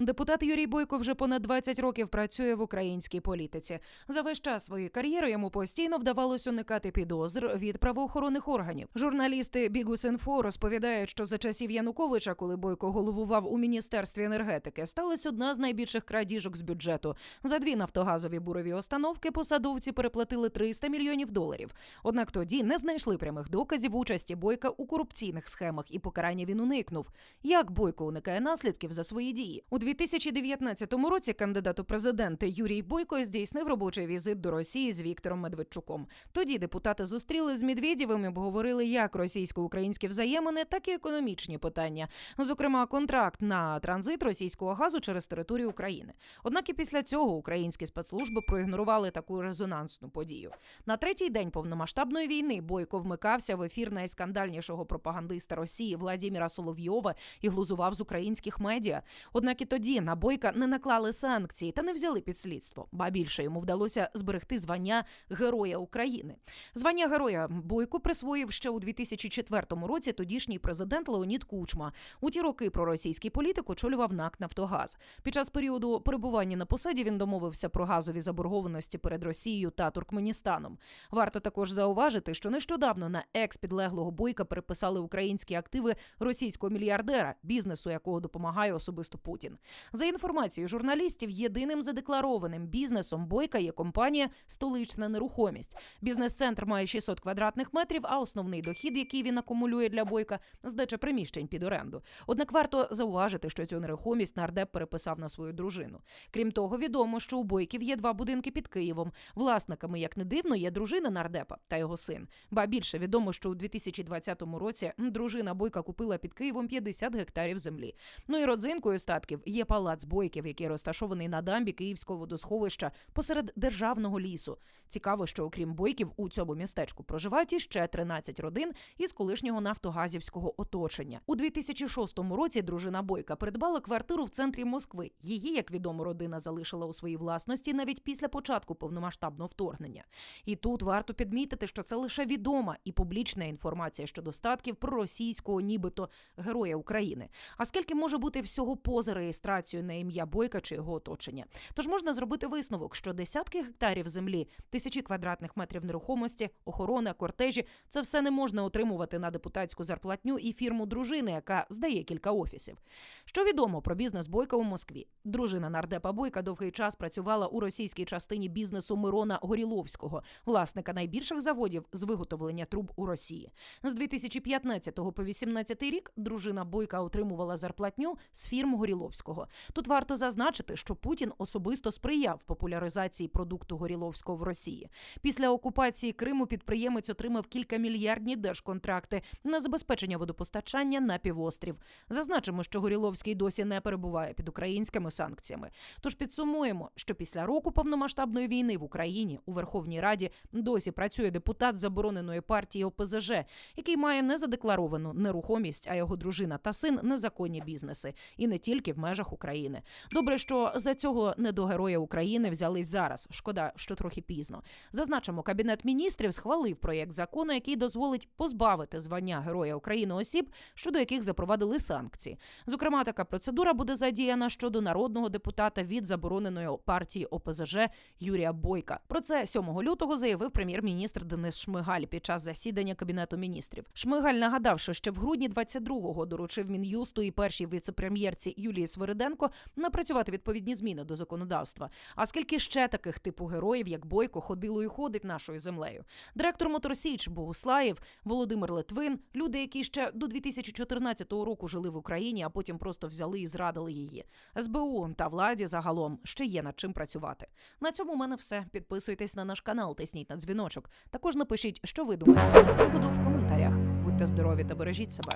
Депутат Юрій Бойко вже понад 20 років працює в українській політиці. За весь час своєї кар'єри йому постійно вдавалося уникати підозр від правоохоронних органів. Журналісти Бігус.Інфо розповідають, що за часів Януковича, коли Бойко головував у міністерстві енергетики, сталася одна з найбільших крадіжок з бюджету. За дві нафтогазові бурові установки посадовці переплатили 300 мільйонів доларів. Однак тоді не знайшли прямих доказів участі Бойка у корупційних схемах, і покарання він уникнув. Як Бойко уникає наслідків за свої дії у 2019 році? Кандидат у президенти Юрій Бойко здійснив робочий візит до Росії з Віктором Медведчуком. Тоді депутати зустріли з Медведєвим і обговорили як російсько-українські взаємини, так і економічні питання, зокрема контракт на транзит російського газу через територію України. Однак і після цього українські спецслужби проігнорували таку резонансну подію. На третій день повномасштабної війни Бойко вмикався в ефір найскандальнішого пропагандиста Росії Владіміра Соловйова і глузував з українських медіа. Однак і тоді на Бойка не наклали санкції та не взяли під слідство. Ба більше йому вдалося зберегти звання Героя України. Звання героя Бойко присвоїв ще у 2004 році тодішній президент Леонід Кучма. У ті роки проросійський політик очолював НАК Нафтогаз. Під час періоду перебування на посаді він домовився про газові заборгованості перед Росією та Туркменістаном. Варто також зауважити, що нещодавно на екс-підлеглого бойка переписали українські активи російського мільярдера, бізнесу якого допомагає особисто Путін. За інформацією журналістів, єдиним задекларованим бізнесом бойка є компанія Столична нерухомість. Бізнес-центр має 600 квадратних метрів, а основний дохід, який він акумулює для бойка, здача приміщень під оренду. Однак варто зауважити, що цю нерухомість нардеп переписав на свою дружину. Крім того, відомо, що у бойків є два будинки під Києвом. Власниками, як не дивно, є дружина нардепа та його син. Ба більше відомо, що у 2020 році дружина бойка купила під Києвом 50 гектарів землі. Ну і родзинкою статків є палац бойків, який розташований на дамбі Київського водосховища посеред державного лісу. Цікаво, що окрім бойків у цьому містечку проживають іще 13 родин із колишнього нафтогазівського оточення. У 2006 році дружина Бойка придбала квартиру в центрі Москви. Її, як відомо, родина залишила у своїй власності навіть після початку повномасштабного вторгнення. І тут варто підмітити, що це лише відома і публічна інформація щодо статків проросійського, нібито героя України. А скільки може бути всього поза реєстрацією на ім'я Бойка чи його оточення? Тож можна зробити висновок, що десятки гектарів землі, тисячі квадратних метрів нерухомості, охорона, кортежі це все не можна отримувати на депутатську зарплатню і фірму дружини, яка здає кілька офісів. Що відомо про бізнес Бойка у Москві? Дружина нардепа Бойка довгий час працювала у російській частині бізнесу Мирона Горіловського, власника найбільших заводів з виготовлення труб у Росії. З 2015 по 2018 рік дружина Бойка отримувала зарплатню з фірм Горіловського. Тут варто зазначити, що Путін особисто сприяв популяризації продукту Горіловського в Росії. Після окупації Криму підприємець отримав кілька мільярдні держконтракти на забезпечення водопостачання на півострів. Зазначимо, що Горіловський досі не перебуває під українськими санкціями. Тож підсумуємо, що після року повномасштабної війни в Україні у Верховній Раді досі працює депутат забороненої партії ОПЗЖ, який має незадекларовану нерухомість, а його дружина та син незаконні бізнеси, і не тільки в межах України. Добре, що за цього недогероя України взялись зараз. Шкода, що трохи пізно. Зазначимо, кабінет міністрів схвалив проєкт закону, який дозволить позбавити звання Героя України осіб, щодо яких запровадили санкції. Зокрема, така процедура буде задіяна щодо народного депутата від забороненої партії ОПЗЖ Юрія Бойка. Про це 7 лютого заявив прем'єр-міністр Денис Шмигаль під час засідання кабінету міністрів. Шмигаль нагадав, що ще в грудні 22-го доручив мін'юсту і першій віце-прем'єрці Юлії Свириденко напрацювати відповідні зміни до законодавства. А скільки ще таких типу героїв, як Бойко, ходило і ходить нашою землею? Директор Моторсіч Богуслаєв, Володимир Литвин, люди, які ще до 2014 року жили в Україні, а потім просто взяли і зрадили її. СБУ та владі загалом ще є над чим працювати. На цьому у мене все. Підписуйтесь на наш канал, тисніть на дзвіночок. Також напишіть, що ви думаєте з приводу в коментарях. Будьте здорові та бережіть себе.